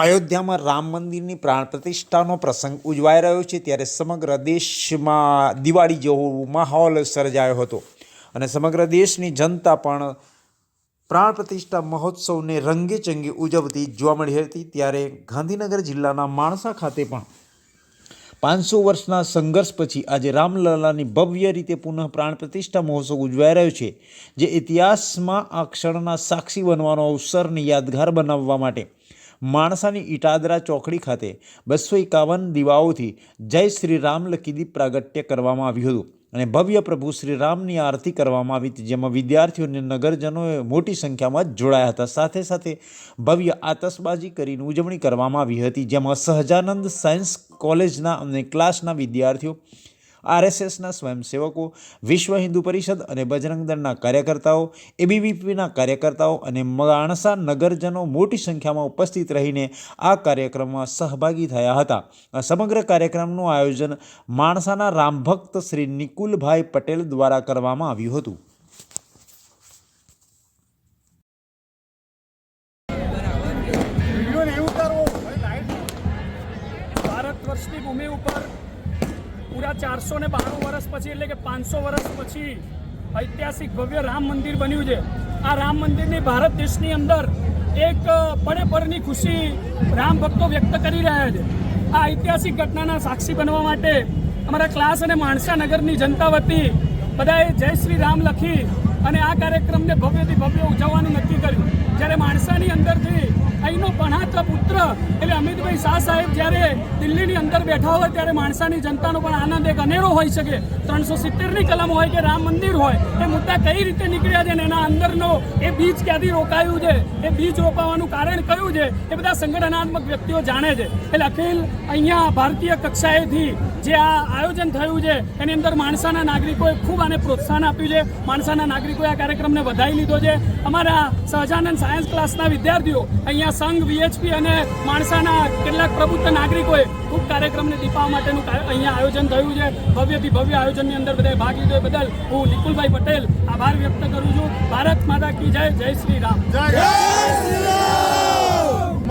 અયોધ્યામાં રામ મંદિરની પ્રાણ પ્રતિષ્ઠાનો પ્રસંગ ઉજવાઈ રહ્યો છે ત્યારે સમગ્ર દેશમાં દિવાળી જેવો માહોલ સર્જાયો હતો. અને સમગ્ર દેશની જનતા પણ પ્રાણ પ્રતિષ્ઠા મહોત્સવને રંગે ચંગે ઉજવતી જોવા મળી હતી. ત્યારે ગાંધીનગર જિલ્લાના માણસા ખાતે પણ પાંચસો વર્ષના સંઘર્ષ પછી આજે રામલલાની ભવ્ય રીતે પુનઃ પ્રાણ પ્રતિષ્ઠા મહોત્સવ ઉજવાઈ રહ્યો છે, જે ઇતિહાસમાં આ ક્ષણના સાક્ષી બનવાનો અવસરને યાદગાર બનાવવા માટે માણસાની ઇટાદરા ચોકડી ખાતે બસો એકાવન દીવાઓથી જય શ્રી રામ લખી દીપ પ્રાગટ્ય કરવામાં આવ્યું હતું. અને ભવ્ય પ્રભુ શ્રી રામની આરતી કરવામાં આવી હતી, જેમાં વિદ્યાર્થીઓ અને નગરજનોએ મોટી સંખ્યામાં જોડાયા હતા. સાથે સાથે ભવ્ય આતશબાજી કરીને ઉજવણી કરવામાં આવી હતી, જેમાં સહજાનંદ સાયન્સ કોલેજના અને ક્લાસના વિદ્યાર્થીઓ આરએસએસના સ્વયંસેવકો, વિશ્વ હિન્દુ પરિષદ અને બજરંગ દળના કાર્યકર્તાઓ, એબીવીપીના કાર્યકર્તાઓ અને માણસા નગરજનો મોટી સંખ્યામાં ઉપસ્થિત રહીને આ કાર્યક્રમમાં સહભાગી થયા હતા. સમગ્ર કાર્યક્રમનું આયોજન માણસાના રામભક્ત શ્રી નિકુલભાઈ પટેલ દ્વારા કરવામાં આવ્યું હતું. ભૂમિ ઉપર પૂરા ચારસો ને બાણું વર્ષ પછી, એટલે કે પાંચસો વર્ષ પછી ઐતિહાસિક ભવ્ય રામ મંદિર બન્યું છે. આ રામ મંદિરની ભારત દેશની અંદર એક પળે પળની ખુશી રામ ભક્તો વ્યક્ત કરી રહ્યા છે. આ ઐતિહાસિક ઘટનાના સાક્ષી બનવા માટે અમારા ક્લાસ અને માણસા નગરની જનતા વતી બધાએ જય શ્રી રામ લખી અને આ કાર્યક્રમને ભવ્યથી ભવ્ય ઉજવવાનું નક્કી કર્યું. જ્યારે માણસાની અંદરથી અહીંનો પણાત્ર પુત્ર એટલે અમિતભાઈ શાહ સાહેબ જ્યારે દિલ્હીની અંદર બેઠા હોય ત્યારે માણસાની જનતાનો પણ આનંદ એક અનેરો હોઈ શકે ત્રણસો સિત્તેરની કલમ હોય કે રામ મંદિર હોય, એ મુદ્દા કઈ રીતે નીકળ્યા છે અને એના અંદરનો એ બીજ ક્યાંથી રોકાયું છે, એ બીજ રોપાવાનું કારણ કયું છે, એ બધા સંગઠનાત્મક વ્યક્તિઓ જાણે છે. એટલે અખિલ, અહીંયા ભારતીય કક્ષાએથી જે આ આયોજન થયું છે, એની અંદર માણસાના નાગરિકોએ ખૂબ આને પ્રોત્સાહન આપ્યું છે. માણસાના નાગરિકોએ આ કાર્યક્રમને વધાવી લીધો છે. અમારા સહજાનંદ સાયન્સ ક્લાસના વિદ્યાર્થીઓ, અહીંયા સંઘ વીએચપી અને માણસાના કેટલાક પ્રબુદ્ધ નાગરિકોએ ખૂબ કાર્યક્રમને દીપાવવા માટેનું અહીંયા આયોજન થયું છે. ભવ્યથી ભવ્ય આયોજનની અંદર બધાએ ભાગ લીધો બદલ હું નિકુલભાઈ પટેલ આભાર વ્યક્ત કરું છું. ભારત માતા કી જય જય શ્રી રામ. જય શ્રી રામ!